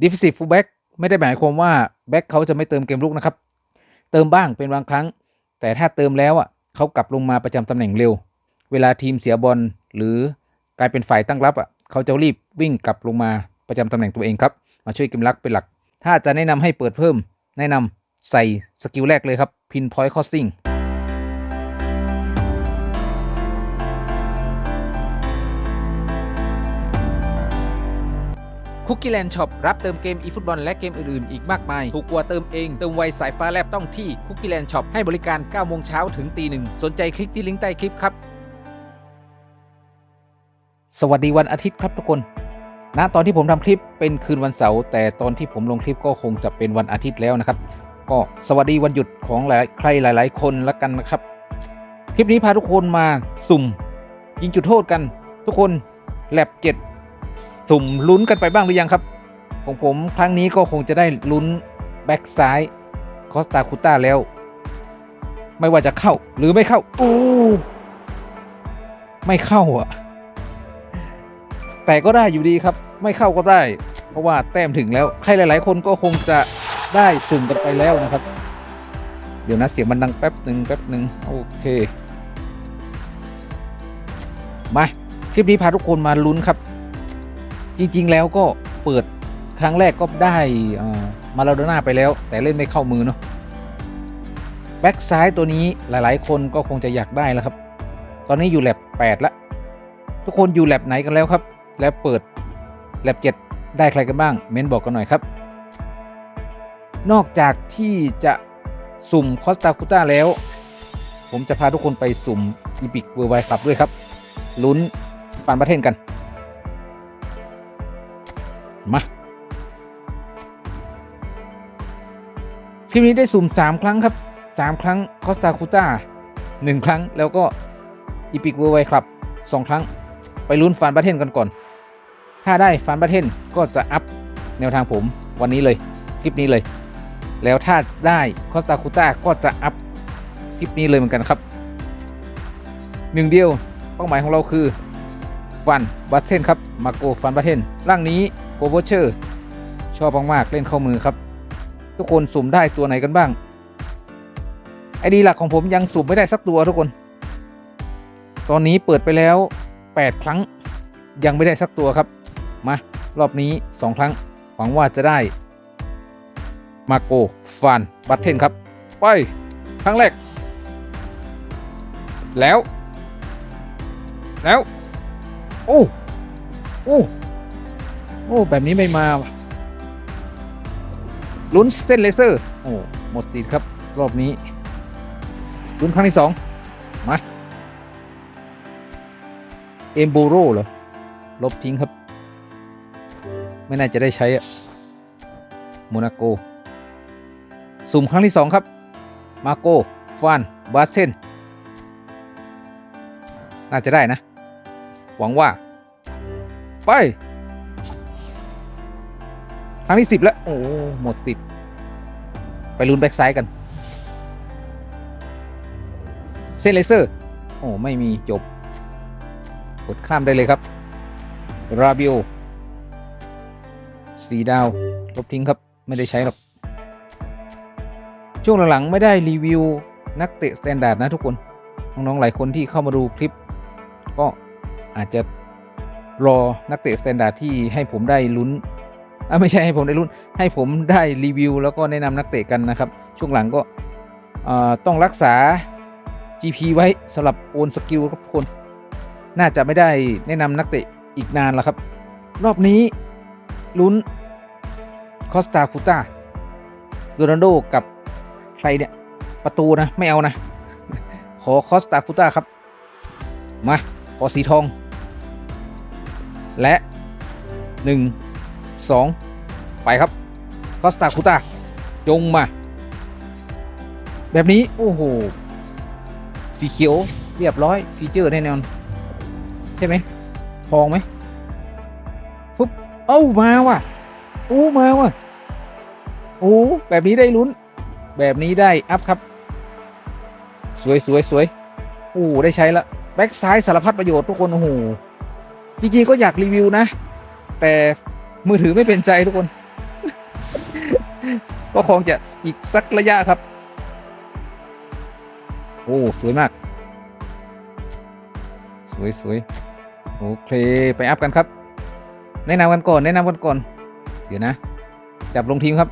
defensive fullback ไม่ได้หมายความว่าแบ็คเขาจะไม่เติมเกมลุกนะครับ เติมบ้างเป็นบางครั้ง แต่ถ้าเติมแล้วอะเขากลับลงมาประจำตำแหน่งเร็ว เวลาทีมเสียบอลหรือกลายเป็นฝ่ายตั้งรับอะเขาจะรีบวิ่งกลับลงมาประจำตำแหน่งตัวเองครับ มาช่วยเกมลักเป็นหลัก ถ้าจะแนะนำให้เปิดเพิ่ม แนะนำใส่สกิลแรกเลยครับ pinpoint crossing คุ คุกกี้แลนด์ช็อปรับเติมเกมอีฟุตบอลและเกมอื่นๆ อีกมากมาย ถูกกว่าเติมเอง เติมไวสายฟ้าแลบต้องที่คุกกี้แลนด์ช็อปให้บริการ 9 โมงเช้าถึงตีหนึ่งสนใจคลิกที่ลิงก์ใต้คลิปครับ สวัสดีวันอาทิตย์ครับทุกคนณตอนที่ผมทำคลิปเป็นคืนวันเสาร์แต่ตอนที่ผมลงคลิปก็คงจะเป็นวันอาทิตย์แล้วนะครับ ก็สวัสดีวันหยุดของหลายใครหลาย ๆ คนละกันนะครับ คลิปนี้พาทุกคนมาสุ่ม ยิงจุดโทษกัน ทุกคนแลบเจ็ด สุ่มลุ้นกันไปบ้างหรือยังครับ ของผมครั้งนี้ก็คงจะได้ลุ้นแบ็กซ้ายคอสตาคูต้าแล้ว ไม่ว่าจะเข้าหรือไม่เข้าอู้ไม่เข้าอะ แต่ก็ได้อยู่ดีครับ ไม่เข้าก็ได้ เพราะว่าแต้มถึงแล้ว ใครหลาย ๆ คนก็คงจะได้สุ่มกันไปแล้วนะครับ เดี๋ยวนะเสียงมันดังแป๊บหนึ่งแป๊บหนึ่งโอเค มาคลิปนี้พาทุกคนมาลุ้นครับ จริง ๆ แล้วก็เปิดครั้งแรกก็ได้มาลาโดน่าไปแล้ว แต่เล่นไม่เข้ามือเนาะแบ็กซ้ายตัวนี้หลายๆ คนก็คงจะอยากได้แล้วครับ ตอนนี้อยู่แลบ8ละทุกคนอยู่แลบไหนกันแล้วครับ แล้วเปิดแลบ7ได้ใครกันบ้าง เม้นบอกกันหน่อยครับ นอกจากที่จะสุ่มคอสตาคูต้าแล้ว ผมจะพาทุกคนไปสุ่มอีพิกเวอร์ไวคลับด้วยครับลุ้นฟันประเทศกัน มาคลิปนี้ได้สุ่ม 3 ครั้งครับ 3 ครั้งคอสตาคูต้า1ครั้งแล้วก็อีพิกเวอร์ไวคลับ 2 ครั้ง ไปลุ้นฟันประเทศกันก่อน ถ้าได้ฟันประเทศก็จะอัพแนวทางผมวันนี้เลยคลิปนี้เลย แล้วถ้าได้คอสตาคูต้าก็จะอัพคลิปนี้เลยเหมือนกันครับหนึ่งเดียวเป้าหมายของเราคือฟันบัตเซนครับมาโกฟันบัตเทนร่างนี้ โกโบเชอร์ชอบมากๆเล่นเข้ามือครับ ทุกคนสุ่มได้ตัวไหนกันบ้าง ไอดีหลักของผมยังสุ่มไม่ได้สักตัวทุกคน ตอนนี้เปิดไปแล้ว 8 ครั้งยังไม่ได้สักตัวครับ มารอบนี้ 2 ครั้งหวังว่าจะได้มาโกฟันบัตเทนครับ ไป ครั้งแรก แล้ว แล้ว โอ้ โอ้ โอ้ แบบนี้ไม่มาลุ้นเส้นเลเซอร์ โอ้ หมดสิทธิ์ครับ รอบนี้ลุ้นครั้งที่สองมา เอมโบโรเหรอ ลบทิ้งครับ ไม่น่าจะได้ใช้อะโมนาโก สุ่มครั้งที่สองครับ มาโกฟานบาสเทน น่าจะได้นะ หวังว่า ไป ครั้งที่สิบแล้ว โอ้หมดสิบไปลุ้นแบ็กไซด์กัน เส้นเลเซอร์ โอ้ไม่มีจบ กดข้ามได้เลยครับ ราบิโอสีดาวลบทิ้งครับ ไม่ได้ใช้หรอก ช่วงหลังๆ ไม่ได้รีวิวนักเตะสแตนดาร์ดนะทุกคน น้องๆ หลายคนที่เข้ามาดูคลิป ก็อาจจะรอนักเตะสแตนดาร์ดที่ให้ผมได้ลุ้น ไม่ใช่ให้ผมได้ลุ้นให้ผมได้รีวิว แล้วก็แนะนำนักเตะกันนะครับ ช่วงหลังก็ต้องรักษา GP ไว้สำหรับโอนสกิลครับทุกคน น่าจะไม่ได้แนะนำนักเตะอีกนานแล้วครับ รอบนี้ลุ้นคอสตาคูตาโดนัลโดกับใครเนี่ย ประตูนะ ไม่เอานะ ขอคอสตาคูตาครับ มา ขอสีทอง และ 1 2 ไปครับคอสตาคูตาจงมา แบบนี้ โอ้โห สีเขียวเรียบร้อยฟีเจอร์แน่นอน ใช่ไหมทองไหมฟุ๊บเอ้ามาว่ะโอ้มาว่ะโอ้แบบนี้ได้ลุ้น แบบนี้ได้ อัพครับ สวยสวยสวยโอ้ได้ใช้ละแบ็กซ้ายสารพัดประโยชน์ทุกคนโอ้โหจริงๆก็อยากรีวิวนะ แต่มือถือไม่เป็นใจทุกคน ก็คงจะอีกสักระยะครับ โอ้สวยมาก สวยสวยโอเค ไปอัพกันครับ แนะนำกันก่อน แนะนำกันก่อน เดี๋ยวนะ จับลงทีมครับ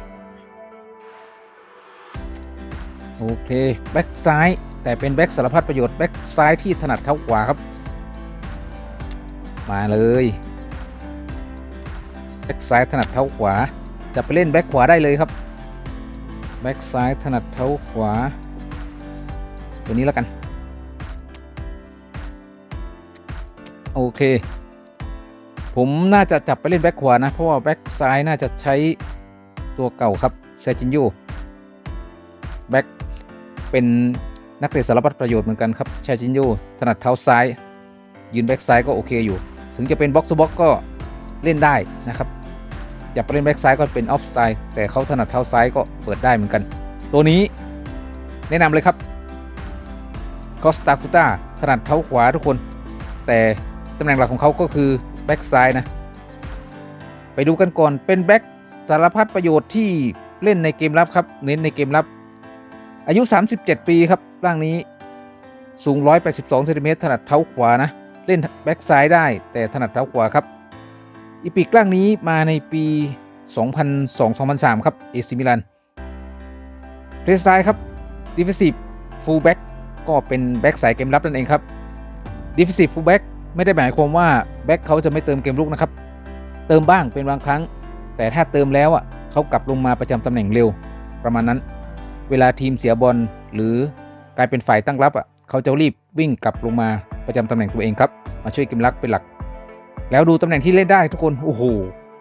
โอเค แบ็กซ้าย แต่เป็นแบ็กสารพัดประโยชน์แบ็กซ้ายที่ถนัดเท้าขวาครับ มาเลยแบ็กซ้ายถนัดเท้าขวา จะไปเล่นแบ็กขวาได้เลยครับ แบ็กซ้ายถนัดเท้าขวา ตัวนี้แล้วกัน โอเค ผมน่าจะจับไปเล่นแบ็กขวานะ เพราะว่าแบ็กซ้ายน่าจะใช้ตัวเก่าครับเซจินโยแบ็กเป็นนักเตะสารพัดประโยชน์เหมือนกันครับเซจินโยถนัดเท้าซ้าย ยืนแบ็กซ้ายก็โอเคอยู่ ถึงจะเป็นบ็อกซ์บ็อกก็เล่นได้นะครับ อยากไปเล่นแบ็กซ้ายก็เป็นออฟสไตล์แต่เขาถนัดเท้าซ้ายก็เปิดได้เหมือนกัน ตัวนี้แนะนำเลยครับคอสตาคูต้าถนัดเท้าขวาทุกคน แต่ตำแหน่งหลักของเขาก็คือแบ็กซ้ายนะ ไปดูกันก่อนเป็นแบ็กสารพัดประโยชน์ที่เล่นในเกมรับครับ เน้นในเกมรับ อายุ 37 ปีครับร่างนี้สูง 182เซนติเมตรถนัดเท้าขวานะ เล่นแบ็กซ้ายได้แต่ถนัดเท้าขวาครับ อีพิกร่างนี้มาในปี 2002-2003 ครับเอซิมิลันเพลย์ซ้ายครับดิฟ e ซีฟฟูลแบ็กก็เป็นแบ็กสายเกมรับนั่นเองครับดิฟ e ซีฟฟูลแบ็กไม่ได้หมายความว่าแบ็กเขาจะไม่เติมเกมลุกนะครับ เติมบ้างเป็นบางครั้ง แต่ถ้าเติมแล้วอะเขากลับลงมาประจำตำแหน่งเร็วประมาณนั้น เวลาทีมเสียบอลหรือกลายเป็นฝ่ายตั้งรับอะเขาจะรีบวิ่งกลับลงมาประจำตำแหน่งตัวเองครับ มาช่วยเกมลักเป็นหลัก แล้วดูตำแหน่งที่เล่นได้ทุกคน โอ้โห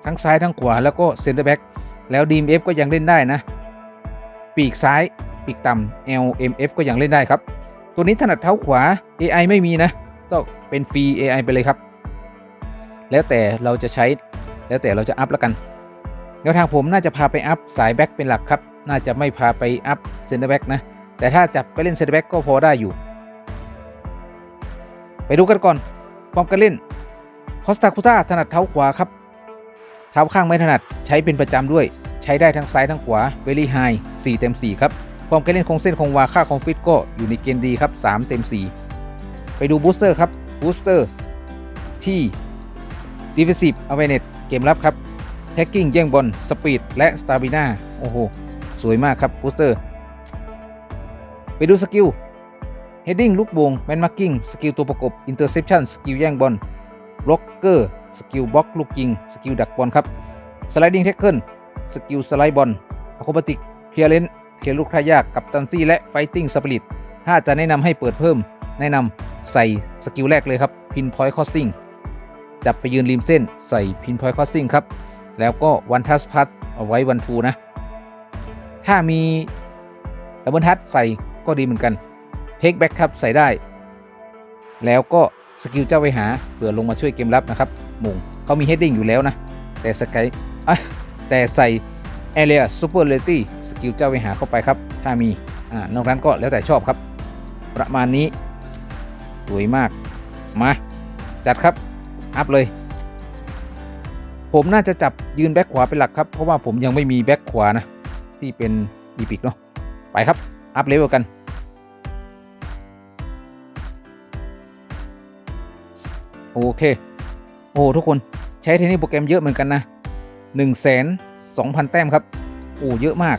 ทั้งซ้ายทั้งขวาแล้วก็เซนเตอร์แบ็กแล้วดีมเอฟก็ยังเล่นได้นะ ปีกซ้าย ปีกต่ำ LMF ก็ยังเล่นได้ครับ ตัวนี้ถนัดเท้าขวา AI ไม่มีนะต้องเป็นฟรี AI ไปเลยครับ แล้วแต่เราจะใช้แล้วแต่เราจะอัพแล้วกันแนวทางผมน่าจะพาไปอัพสายแบ็กเป็นหลักครับ น่าจะไม่พาไปอัพเซนเตอร์แบ็กนะ แต่ถ้าจับไปเล่นเซนเตอร์แบ็กก็พอได้อยู่ ไปดูกันก่อน ฟอร์มการเล่น คอสตาคูต้าถนัดเท้าขวาครับ เท้าข้างไม่ถนัดใช้เป็นประจำด้วย ใช้ได้ทั้งซ้ายทั้งขวาเวลี่ไฮ4เต็ม4ครับ ฟอร์มการเล่นคงเส้นคงวาค่าคองฟิตก็อยู่ในเกณฑ์ดีครับ3เต็ม4 ไปดูบูสเตอร์ครับบูสเตอร์ที่ Defensive Awareness เกมรับครับแท็กกิ้งแย่งบอลสปีดและสตาบิน่าโอ้โห สวยมากครับบูสเตอร์ ไปดูสกิล Heading ลูกบวงแมนมาร์กิ้งสกิลตัวประกบ Interception สกิลแย่งบอล บล็อกเกอร์ สกิลบล็อกลูกยิง สกิลดักบอลครับ สไลดิ้งแท็กเกิล สกิลสไลด์บอลอะโครบติก เคลียร์เลนเคลียร์ลูกท่ายาก กับตันซี่และไฟติ้งสปิริต ถ้าจะแนะนำให้เปิดเพิ่ม แนะนำใส่สกิลแรกเลยครับ พินพอยต์คอสซิ่ง จับไปยืนริมเส้น ใส่พินพอยต์คอสซิ่งครับ แล้วก็วันทัสพัทเอาไว้วันทูนะ ถ้ามีดับเบิลทัสใส่ก็ดีเหมือนกัน เทคแบ็กครับใส่ได้ แล้วก็ สกิลเจ้าไปหาเผื่อลงมาช่วยเกมรับนะครับมุงเขามีเฮดดิ้งอยู่แล้วนะ แต่สกายอะแต่ใส่แอเรียซูเปอร์เลตี้สกิลเจ้าไปหาเข้าไปครับ ถ้ามีอ่านอกนั้นก็แล้วแต่ชอบครับ ประมาณนี้สวยมาก มา จัดครับ อัพเลย ผมน่าจะจับยืนแบ็คขวาเป็นหลักครับ เพราะว่าผมยังไม่มีแบ็คขวานะ ที่เป็นอีพิกเนาะไปครับ อัพเลเวลกัน โอเค โอ้ทุกคนใช้เทคนิคโปรแกรมเยอะเหมือนกันนะ1 2 0 0 0 0 แต้มครับ โอ้เยอะมาก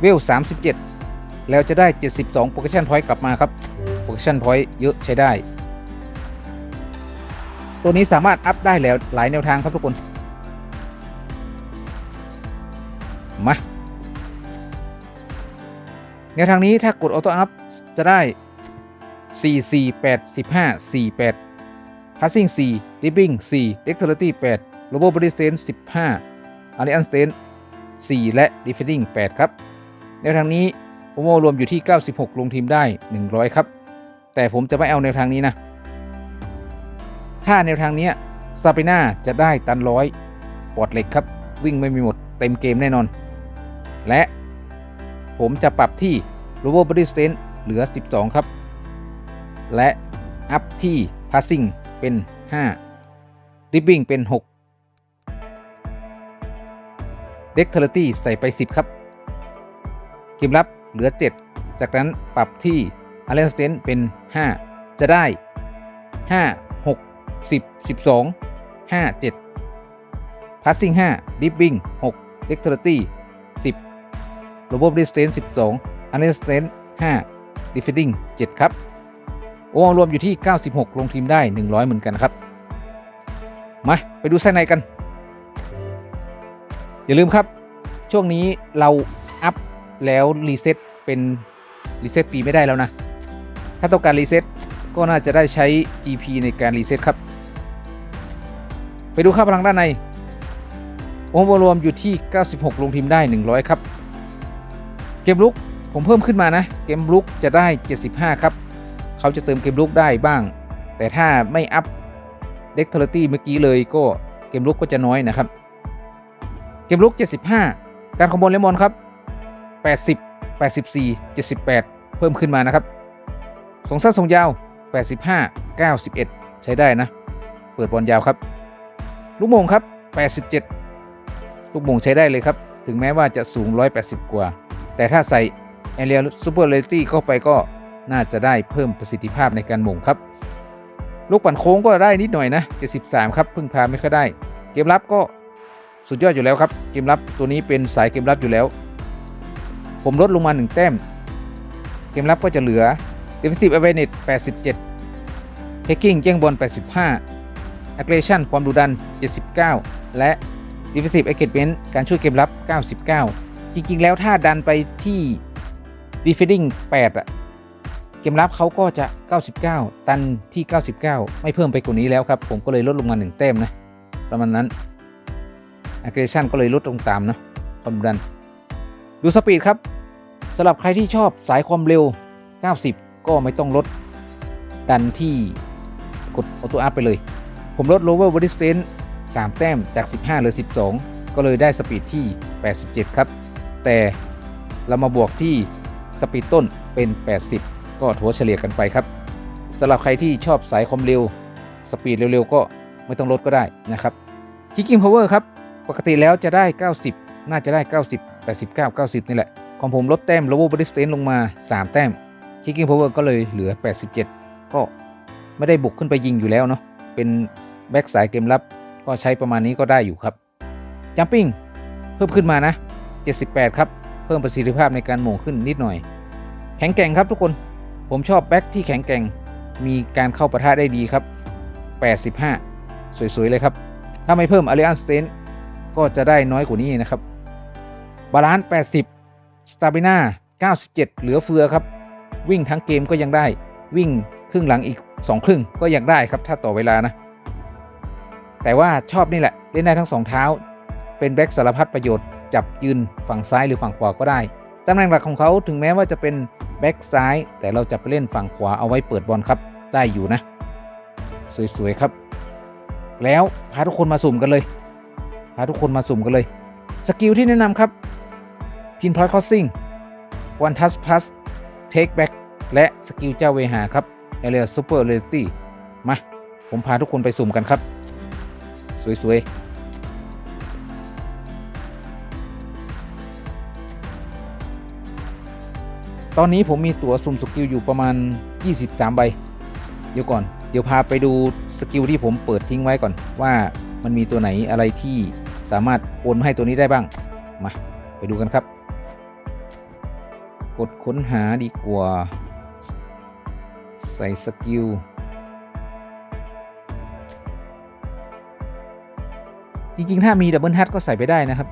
เวล 37 แล้วจะได้ 72โปรแกชันพอยต์กลับมาครับโปรแกชันพอยต์เยอะใช้ได้ ตัวนี้สามารถอัพได้แล้วหลายแนวทางครับทุกคน มา แนวทางนี้ถ้ากดออโต้อัพจะได้ 4 4 8 15 4 8 Passing 4 Dribbling 4 Dexterity 8 Global Body Stance 15 Alliance Stance 4 และ Defending 8 ครับแนวทางนี้โอโมรวมอยู่ที่ 96 ลงทีมได้ 100 ครับ แต่ผมจะไม่เอาแนวทางนี้นะ ถ้าแนวทางนี้สตาปิน่าจะได้ตันร้อยปอดเหล็กครับ วิ่งไม่มีหมดเต็มเกมแน่นอน และผมจะปรับที่ Global Body Stance เหลือ 12 ครับ และอัพที่ Passing เป็น5 Dribbling เป็น 6 Dexterity ใส่ไป 10 ครับเกมรับเหลือ 7 จากนั้นปรับที่ Alliance Strength เป็น 5 จะได้ 5 6 10 12 5 7 Passing 5 Dipping 6 Dexterity 10 Global Distance 12 Alliance Strength 5 Defending 7 ครับ โอ้รวมอยู่ที่ 96 ลงทีมได้ 100 เหมือนกันครับ มา ไปดูไส้ในกัน อย่าลืมครับ ช่วงนี้เราอัพแล้วรีเซ็ตเป็นรีเซ็ตฟรีไม่ได้แล้วนะ ถ้าต้องการรีเซ็ตก็น่าจะได้ใช้ GP ในการรีเซ็ตครับ ไปดูค่าพลังด้านในโอ้รวมอยู่ที่ 96 ลงทีมได้ 100 ครับ เกมลุกผมเพิ่มขึ้นมานะ เกมลุกจะได้ 75 ครับ เขาจะเติมเกมลุกได้บ้าง แต่ถ้าไม่อัพเด็กเทอร์ตี้เมื่อกี้เลยก็เกมลุกก็จะน้อยนะครับ เกมลุก 75 การคอมโบเลมอนครับ 80 84 78 เพิ่มขึ้นมานะครับสงสั้นทรงยาว 85 91 ใช้ได้นะ เปิดบอลยาวครับ ลูกโมงครับ 87 ลูกโมงใช้ได้เลยครับ ถึงแม้ว่าจะสูง 180 กว่า แต่ถ้าใส่ a r e a Super r a t y เข้าไปก็ น่าจะได้เพิ่มประสิทธิภาพในการหม่งครับ ลูกปั่นโค้งก็ได้นิดหน่อยนะ 73 ครับ พึ่งพาไม่ค่อยได้ เกมรับก็สุดยอดอยู่แล้วครับ เกมรับตัวนี้เป็นสายเกมรับอยู่แล้ว ผมลดลงมา 1 แต้ม เกมรับก็จะเหลือ Defensive Awareness 87 Hacking แย่งบอล 85 Aggression ความดุดัน 79 และ Defensive Engagement การช่วยเกมรับ 99 จริง ๆ แล้วถ้าดันไปที่ Defending 8อะ เกมรับเขาก็จะ 99 ตันที่ 99 ไม่เพิ่มไปกว่านี้แล้วครับ ผมก็เลยลดลงมา 1 แต้มนะ ประมาณนั้น Aggression ก็เลยลดลงตามนะความดุดัน ดูสปีดครับสำหรับใครที่ชอบสายความเร็ว 90 ก็ไม่ต้องลดดันที่กดออโต้อัพไปเลย ผมลด lower body strength 3 แต้มจาก 15เหลือ 12 ก็เลยได้สปีดที่ 87 ครับ แต่เรามาบวกที่สปีดต้นเป็น 80 ก็ถัวเฉลี่ยกันไปครับสำหรับใครที่ชอบสายคมเร็ว สปีดเร็วๆ ก็ไม่ต้องลดก็ได้นะครับ Kicking Power ครับ ปกติแล้วจะได้ 90 น่าจะได้ 90 89 90 นี่แหละ ของผมลดแต้ม lower body strength ลงมา 3 แต้ม Kicking Power ก็เลยเหลือ 87 ก็ไม่ได้บุกขึ้นไปยิงอยู่แล้วเนาะ เป็นแบ็กสายเกมรับ ก็ใช้ประมาณนี้ก็ได้อยู่ครับ Jumping เพิ่มขึ้นมานะ 78 ครับ เพิ่มประสิทธิภาพในการหม่งขึ้นนิดหน่อย แข็งแกร่งครับทุกคน ผมชอบแบ็กที่แข็งแกร่ง มีการเข้าประทะได้ดีครับ 85 สวย ๆ เลยครับ ถ้าไม่เพิ่ม Alliance Strength ก็จะได้น้อยกว่านี้นะครับ บาลานซ์ 80 สตาบิน่า97 เหลือเฟือครับ วิ่งทั้งเกมก็ยังได้ วิ่งครึ่งหลังอีก 2 ครึ่งก็ยังได้ครับ ถ้าต่อเวลานะ แต่ว่าชอบนี่แหละ เล่นได้ทั้งสองเท้า เป็นแบ็กสารพัดประโยชน์ จับยืนฝั่งซ้ายหรือฝั่งขวาก็ได้ ตำแหน่งหลักของเขาถึงแม้ว่าจะเป็น แบ็กซ้ายแต่เราจะไปเล่นฝั่งขวาเอาไว้เปิดบอลครับ ได้อยู่นะ สวย ๆ ครับ แล้วพาทุกคนมาสุ่มกันเลย พาทุกคนมาสุ่มกันเลย สกิลที่แนะนำครับพินพอยต์คอสซิ่งวันทัสพัสเทคแบ็กและสกิลเจ้าเวหาครับเอเรียซูเปอร์เรตี้มา ผมพาทุกคนไปสุ่มกันครับ สวย ๆ ตอนนี้ผมมีตั๋วสุ่มสกิลอยู่ประมาณ 23 ใบ เดี๋ยวก่อน เดี๋ยวพาไปดูสกิลที่ผมเปิดทิ้งไว้ก่อน ว่ามันมีตัวไหนอะไรที่สามารถโอนมาให้ตัวนี้ได้บ้าง มา ไปดูกันครับ กดค้นหาดีกว่า ใส่สกิลจริงๆ ถ้ามีดับเบิลทัชก็ใส่ไปได้นะครับ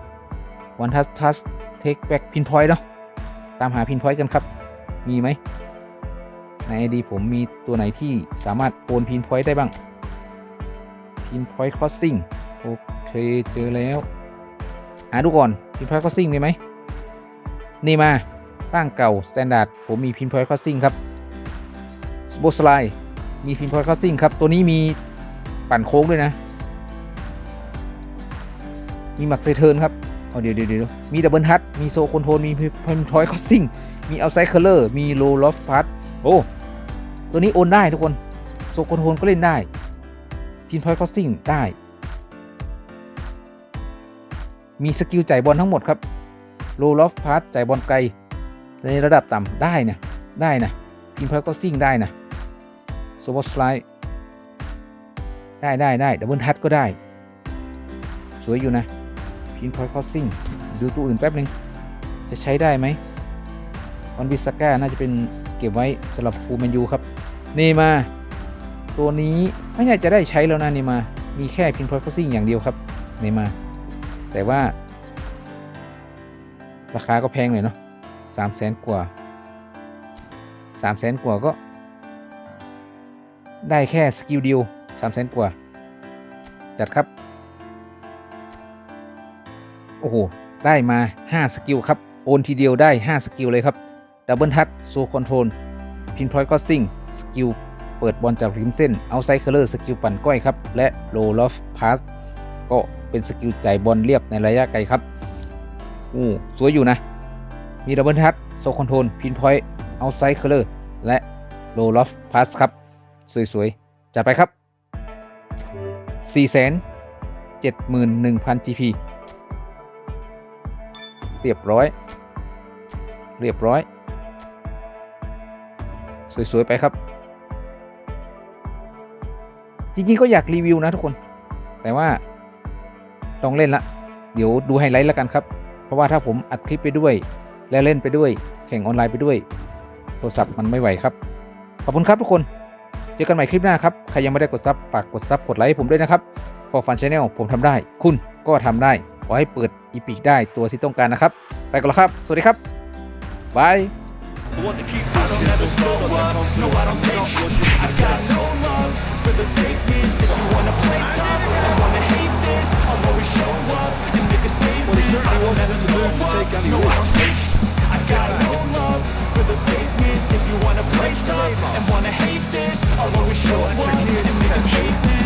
วันทัชทัชเทคแบ็กพินพอยต์เนาะ ตามหาพินพอยต์กันครับ มีไหมใน ID ผมมีตัวไหนที่สามารถโอนพินพอยต์ได้บ้างพินพอยต์คอสซิ่งโอเค เจอแล้ว หาดูก่อนพินพอยต์คอสซิ่งมีไหมนี่มาร่างเก่าสแตนดาร์ดผมมีพินพอยต์คอสซิ่งครับสโบสไลมีพินพอยต์คอสซิ่งครับ ตัวนี้มีปั่นโค้งด้วยนะ มีหมักเซเทิร์นครับ เอาเดี๋ยวเดี๋ยวเดี๋ยวมีดับเบิลฮัทมีโซคอนโทรมีพินพอยคอสซิงมีเอาไซเคเลอร์มีโลลอฟพาร์ตโอ้ ตัวนี้โอนได้ทุกคนโซคอนโทรลก็เล่นได้พินพอยคอสซิงได้ มีสกิลจ่ายบอลทั้งหมดครับโลลอฟพาสจ่ายบอลไกล ในระดับต่ำได้นะได้นะพินพอยก็ซิ่งได้นะโซบอสไลด์ได้ได้ได้ดับเบิลทัชก็ได้ สวยอยู่นะ พินพอยก็ซิ่งดูตัวอื่นแป๊บนึง จะใช้ได้ไหมวันบิสก้าน่าจะเป็นเก็บไว้สำหรับฟูแมนยูครับเนมา ตัวนี้ไม่น่าจะได้ใช้แล้วนะเนมา มีแค่พินพอยก็ซิ่งอย่างเดียวครับเนมา แต่ว่า ราคาก็แพงเลยเนาะสามแสนกว่าสามแสนกว่าก็ ได้แค่สกิลเดียวสามแสนกว่า จัดครับ อ้โห ได้มา 5 สกิลครับ โอนทีเดียวได้ 5 สกิลเลยครับดับเบิลทัชโซคอนโทรลพินพอยต์ก็ซิงสกิลเปิดบอลจากริมเส้นเอาไซเคอร์เลอร์สกิลปั่นก้อยครับ และโลลอฟพาสก็เป็นสกิลจ่ายบอลเรียบในระยะไกลครับอู้สวยอยู่นะ มีดับเบิลทัชโซคอนโทรลพินพอยต์เอาไซเคเลอร์และโลลอฟพาสครับ สวยๆ จัดไปครับ 471,000 GP เรียบร้อย เรียบร้อย สวย ๆ ไปครับ จริง ๆ ก็อยากรีวิวนะทุกคน แต่ว่าลองเล่นละ เดี๋ยวดูไฮไลท์แล้วกันครับ เพราะว่าถ้าผมอัดคลิปไปด้วย แล้วเล่นไปด้วย แข่งออนไลน์ไปด้วย โทรศัพท์มันไม่ไหวครับ ขอบคุณครับทุกคนเจอกันใหม่คลิปหน้าครับ ใครยังไม่ได้กดซับฝากกดซับกดไลค์ให้ผมด้วยนะครับ For Fun Channel ผมทำได้ คุณก็ทำได้ ขอให้เปิดอีพิกได้ตัวที่ต้องการนะครับ ไปกันแล้วครับ สวัสดีครับบาย The one that keeps I don't ever slow up. No, I don't take shit. I got no love for the fakeness If you wanna play tough and wanna hate this I'll always show up and make a statement Well, he certainly wasn't in the mood to take any No, I don't take I got no love for the fakeness If you wanna play tough and wanna hate this I'll always show up and make a statement